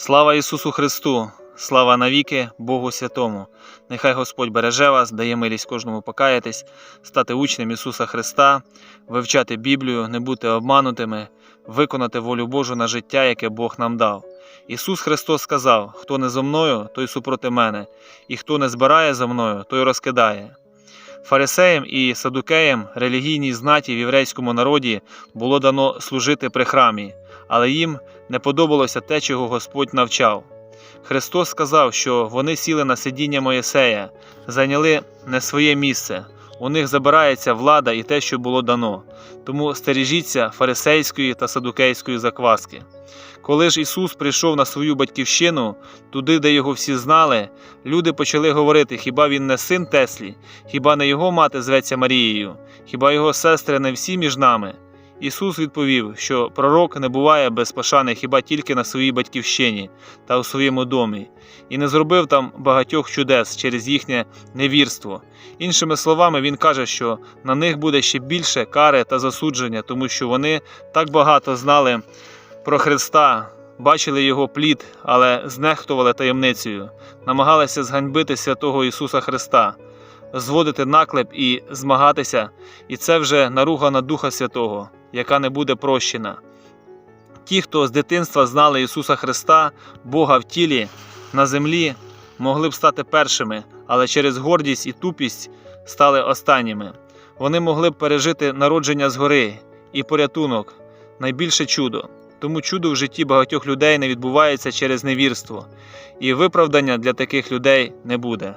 Слава Ісусу Христу! Слава навіки Богу Святому! Нехай Господь береже вас, дає милість кожному покаятись, стати учнем Ісуса Христа, вивчати Біблію, не бути обманутими, виконати волю Божу на життя, яке Бог нам дав. Ісус Христос сказав: Хто не зо мною, той супроти мене, і хто не збирає за мною, той розкидає. Фарисеям і садукеям, релігійній знаті в єврейському народі, було дано служити при храмі, але їм не подобалося те, чого Господь навчав. Христос сказав, що вони сіли на сидіння Моєсея, зайняли не своє місце. У них забирається влада і те, що було дано. Тому стережіться фарисейської та садукейської закваски. Коли ж Ісус прийшов на свою батьківщину, туди, де його всі знали, люди почали говорити: хіба він не син Теслі, хіба не його мати зветься Марією, хіба його сестри не всі між нами? Ісус відповів, що пророк не буває без пошани хіба тільки на своїй батьківщині та у своєму домі, і не зробив там багатьох чудес через їхнє невірство. Іншими словами, він каже, що на них буде ще більше кари та засудження, тому що вони так багато знали про Христа, бачили його плід, але знехтували таємницею, намагалися зганьбити святого Ісуса Христа, зводити наклеп і змагатися, і це вже наруга на Духа Святого, яка не буде прощена. Ті, хто з дитинства знали Ісуса Христа, Бога в тілі, на землі, могли б стати першими, але через гордість і тупість стали останніми. Вони могли б пережити народження згори і порятунок найбільше чудо. Тому чудо в житті багатьох людей не відбувається через невірство, і виправдання для таких людей не буде.